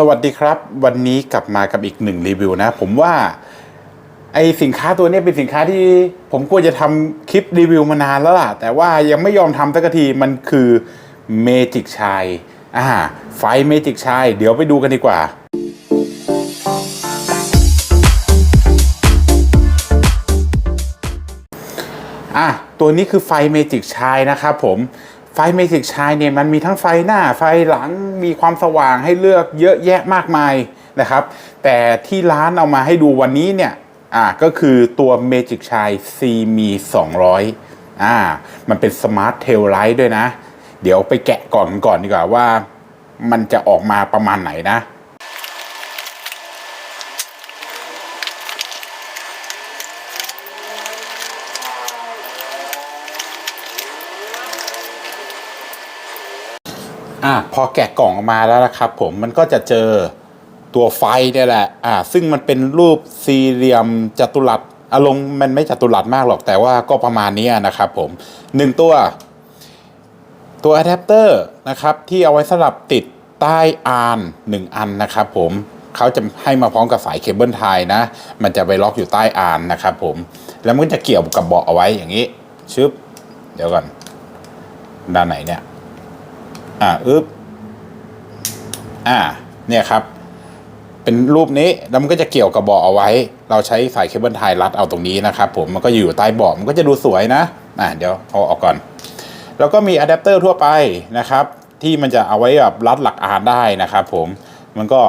สวัสดีครับ วันนี้กลับมากับอีกหนึ่งรีวิวนะ ผมว่าไอสินค้าตัวนี้เป็นสินค้าที่ผมควรจะทำคลิปรีวิวมานานแล้วล่ะ แต่ว่ายังไม่ยอมทำสักทีมันคือเมจิกชายอ่าไฟเมจิกชายเดี๋ยวไปดูกันดีกว่าอะตัวนี้คือไฟเมจิกชายนะครับผม ไฟเมจิกชายเนี่ยมันมีทั้งไฟหน้าไฟหลังมีความสว่างให้เลือกเยอะแยะมากมายนะครับ แต่ที่ร้านเอามาให้ดูวันนี้เนี่ยอะก็คือตัวเมจิกชาย C มี200อ่ามันเป็นสมาร์ทเทลไลท์ด้วยนะ เดี๋ยวไปแกะก่อนก่อนดีกว่าว่ามันจะออกมาประมาณไหนนะ อะพอแกะกล่องออกมาแล้วนะครับ ผมมันก็จะเจอตัวไฟเนี่ยแหละอ่าซึ่งมันเป็นรูปสี่เหลี่ยมจัตุรัสอารมณ์มันไม่จัตุรัสมากหรอกแต่ว่าก็ประมาณนี้นะครับผมหนึ่งตัว ตัวอะแดปเตอร์นะครับที่เอาไว้สำหรับติดใต้อานหนึ่งอันนะครับผมเขาจะให้มาพร้อมกับสายเคเบิลไทยนะ มันจะไปล็อกอยู่ใต้อานนะครับผมแล้วมันก็จะเกี่ยวกับเบาะเอาไว้อย่างนี้ชึบเดี๋ยวก่อนด้านไหนเนี่ย อ่าอึ๊บอ่า เนี่ยครับ เป็นรูปนี้แล้วมันก็จะเกี่ยวกับเบาะเอาไว้ เราใช้สายเคเบิลไทยรัดเอาตรงนี้นะครับผมมันก็อยู่ใต้เบาะมันก็จะดูสวยนะอ่าเดี๋ยวเอาออกก่อน แล้วก็มีอะแดปเตอร์ทั่วไปนะครับ ที่มันจะเอาไว้แบบรัดหลักอานได้นะครับผมมันก็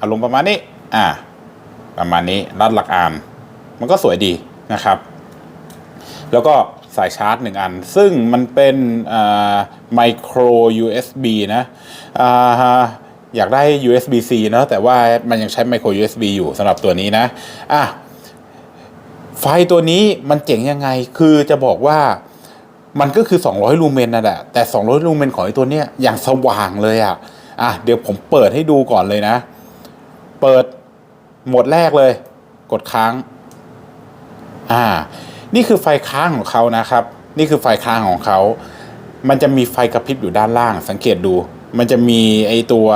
อารมณ์ประมาณนี้ อ่า ประมาณนี้รัดหลักอานมันก็สวยดีนะครับ แล้วก็ สายชาร์จหนึ่งอัน ซึ่งมันเป็นไมโคร USB นะอยากได้ USB-C เนะแต่ว่ามันยังใช้ไมโคร USB อยู่สำหรับตัวนี้นะอะไฟตัวนี้มันเจ๋งยังไงคือจะบอกว่ามันก็คือ 200 ลูเมนนั่นแหละแต่ 200 ลูเมนของไอ้ตัวเนี้ยอย่างสว่างเลยอะอะเดี๋ยวผมเปิดให้ดูก่อนเลยนะ เปิดโหมดแรกเลย กดค้าง อ่า นี่คือไฟค้างของเขานะครับ นี่คือไฟค้างของเขา มันจะมีไฟกระพริบอยู่ด้านล่าง สังเกตดู มันจะมีไอตัว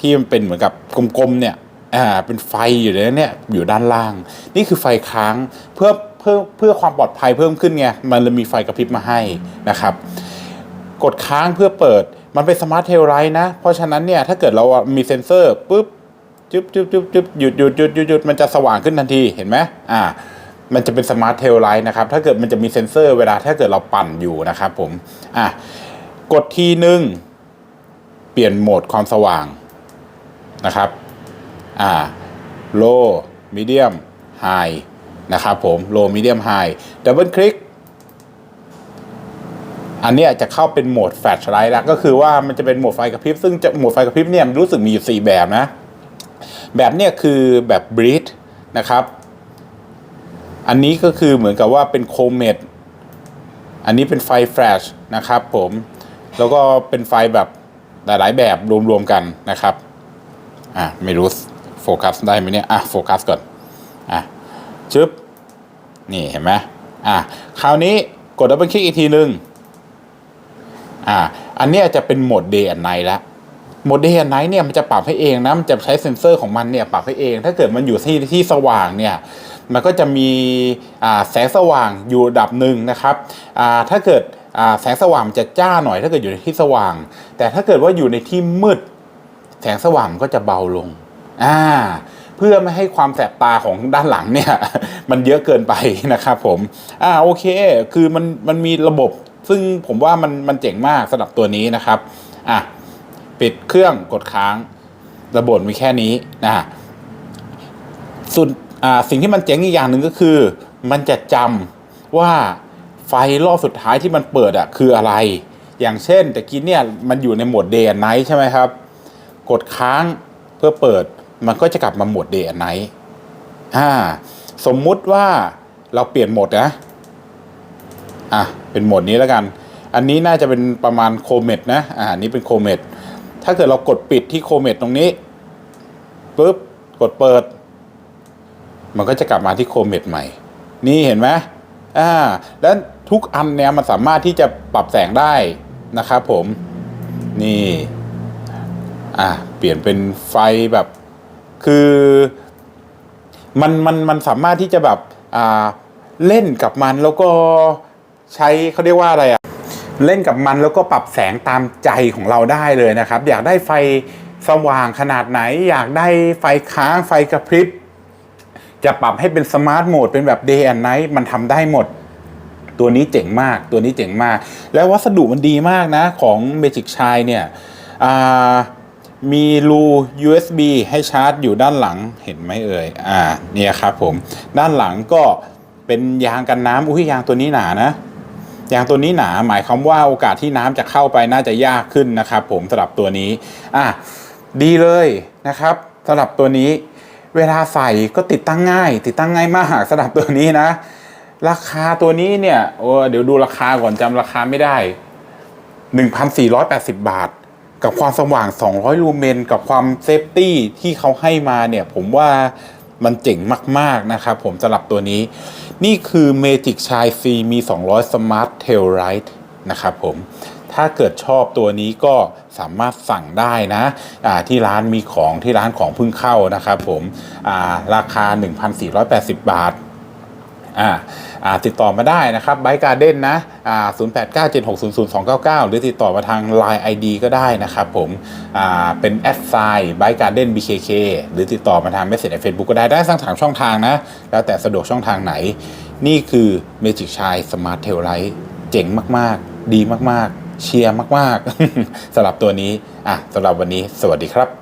ที่มันเป็นเหมือนกับกลมๆเนี่ยอ่าเป็นไฟอยู่ในนั้นเนี่ยอยู่ด้านล่าง นี่คือไฟค้างเพื่อเพื่อเพื่อความปลอดภัยเพิ่มขึ้นไงมันเลยมีไฟกระพริบมาให้นะครับ กดค้างเพื่อเปิดมันเป็นสมาร์ทเทลไลท์นะ เพราะฉะนั้นเนี่ยถ้าเกิดเรามีเซ็นเซอร์ปุ๊บจุ๊บจุ๊บจุ๊บจุ๊บหยุดหยุดหยุดหยุดหยุดมันจะสว่างขึ้นทันทีเห็นไหมอ่า มันจะเป็นสมาร์ทเทลไลท์นะครับ ถ้าเกิดมันจะมีเซ็นเซอร์เวลาถ้าเกิดเราปั่นอยู่นะครับผม อะ กดทีหนึ่งเปลี่ยนโหมดความสว่างนะครับ อ่า low medium high นะครับผม low medium high ดับเบิลคลิก อันนี้จะเข้าเป็นโหมดแฟลชไลท์แล้ว ก็คือว่ามันจะเป็นโหมดไฟกระพริบ ซึ่งจะโหมดไฟกระพริบเนี่ยรู้สึกมีอยู่ 4 แบบนะ แบบเนี้ยคือแบบ breathe นะครับ อันนี้ก็คือเหมือนกับว่าเป็นโคเมดอันนี้เป็นไฟแฟลชนะครับผม แล้วก็เป็นไฟแบบหลายๆแบบรวมๆกันนะครับ อะไม่รู้โฟกัสได้ไหมเนี่ย อะโฟกัสก่อน อะชึบ นี่เห็นไหมอะคราวนี้กดดับเบิลคลิกอีกทีหนึ่งอะอันเนี้ยจะเป็นโหมด day and night ล้วโหมด day and night เนี่ยมันจะปรับให้เองนะ มันจะใช้เซ็นเซอร์ของมันเนี่ยปรับให้เอง ถ้าเกิดมันอยู่ที่ที่สว่างเนี่ย มันก็จะมีแสงสว่างอยู่ดับหนึ่งนะครับถ้าเกิดแสงสว่างจะจ้าหน่อย ถ้าเกิดอยู่ในที่สว่าง แต่ถ้าเกิดว่าอยู่ในที่มืด แสงสว่างก็จะเบาลงอ่าเพื่อไม่ให้ความแสบตาของด้านหลังเนี่ย มันเยอะเกินไปนะครับผมอ่าโอเค คือมันมันมีระบบซึ่งผมว่ามันมันเจ๋งมากสำหรับตัวนี้นะครับอะปิดเครื่องกดค้าง ระบบมีแค่นี้นะส่วน สิ่งที่มันเจ๋งอีกอย่างหนึ่งก็คือ มันจะจำว่าไฟรอบสุดท้ายที่มันเปิดอะคืออะไร อย่างเช่นตะกี้เนี่ยมันอยู่ในโหมด day and night ใช่ไหมครับ กดค้างเพื่อเปิดมันก็จะกลับมาโหมด day and night อ่าสมมุติว่าเราเปลี่ยนโหมดนะอะเป็นโหมดนี้แล้วกัน อันนี้น่าจะเป็นประมาณโคเมดนะอ่านี้เป็นโคเมดถ้าเกิดเรากดปิดที่โคเมดตรงนี้ปุ๊บกดเปิด มันก็จะกลับมาที่โคเมดใหม่ นี่เห็นไหมอ่าแล้วทุกอันเนี่ยมันสามารถที่จะปรับแสงได้นะครับผมนี่อะเปลี่ยนเป็นไฟแบบคือมันมันมันสามารถที่จะแบบอ่าเล่นกับมันแล้วก็ใช้เขาเรียกว่าอะไรอะเล่นกับมันแล้วก็ปรับแสงตามใจของเราได้เลยนะครับ อยากได้ไฟสว่างขนาดไหน อยากได้ไฟค้างไฟกระพริบ จะปรับให้เป็นสมาร์ทโหมดเป็นแบบ day and night มันทำได้หมด ตัวนี้เจ๋งมาก ตัวนี้เจ๋งมาก แล้ววัสดุมันดีมากนะของ Magic s h i n เนี่ยมีรู USB ให้ชาร์จอยู่ด้านหลังเห็นไหมเอ่ย อ่า เนี่ยครับผม ด้านหลังก็เป็นยางกันน้ำอุ้ยยางตัวนี้หนานะ ยางตัวนี้หนา หมายความว่าโอกาสที่น้ำจะเข้าไปน่าจะยากขึ้นนะครับผมสำหรับตัวนี้ อะ ดีเลยนะครับสำหรับตัวนี้ เวลาใส่ก็ติดตั้งง่าย ติดตั้งง่ายมากสำหรับตัวนี้นะ ราคาตัวนี้เนี่ยโอ้เดี๋ยวดูราคาก่อนจำราคาไม่ได้ 1,480 บาท กับความสว่าง 200 ลูเมน กับความเซฟตี้ที่เขาให้มาเนี่ยผมว่ามันเจ๋งมาก ๆ นะครับผมสำหรับตัวนี้ นี่คือ Magic Shine C มี 200 Smart Tail Light นะครับผม ถ้าเกิดชอบตัวนี้ก็สามารถสั่งได้นะอ่าที่ร้านมีของที่ร้านของเพิ่งเข้านะครับผมาราคา 1,480 บาทอ่าอ่าติดต่อมาได้นะครับไบการ์เด้นนะอ่า0897600299หรือติดต่อมาทาง Line ID ก็ได้นะครับผมเป็นแอดไซน์ไบการ์เด้น BKK หรือติดต่อมาทางเมสเซจใน Facebook ก็ได้ได้ทั้งสามช่องทางนะ แล้วแต่สะดวกช่องทางไหน นี่คือ Magic Shine Smart Tail Light เจ๋งมาก ๆ ดีมาก ๆ เชียร์มากๆสำหรับตัวนี้อะสำหรับวันนี้สวัสดีครับ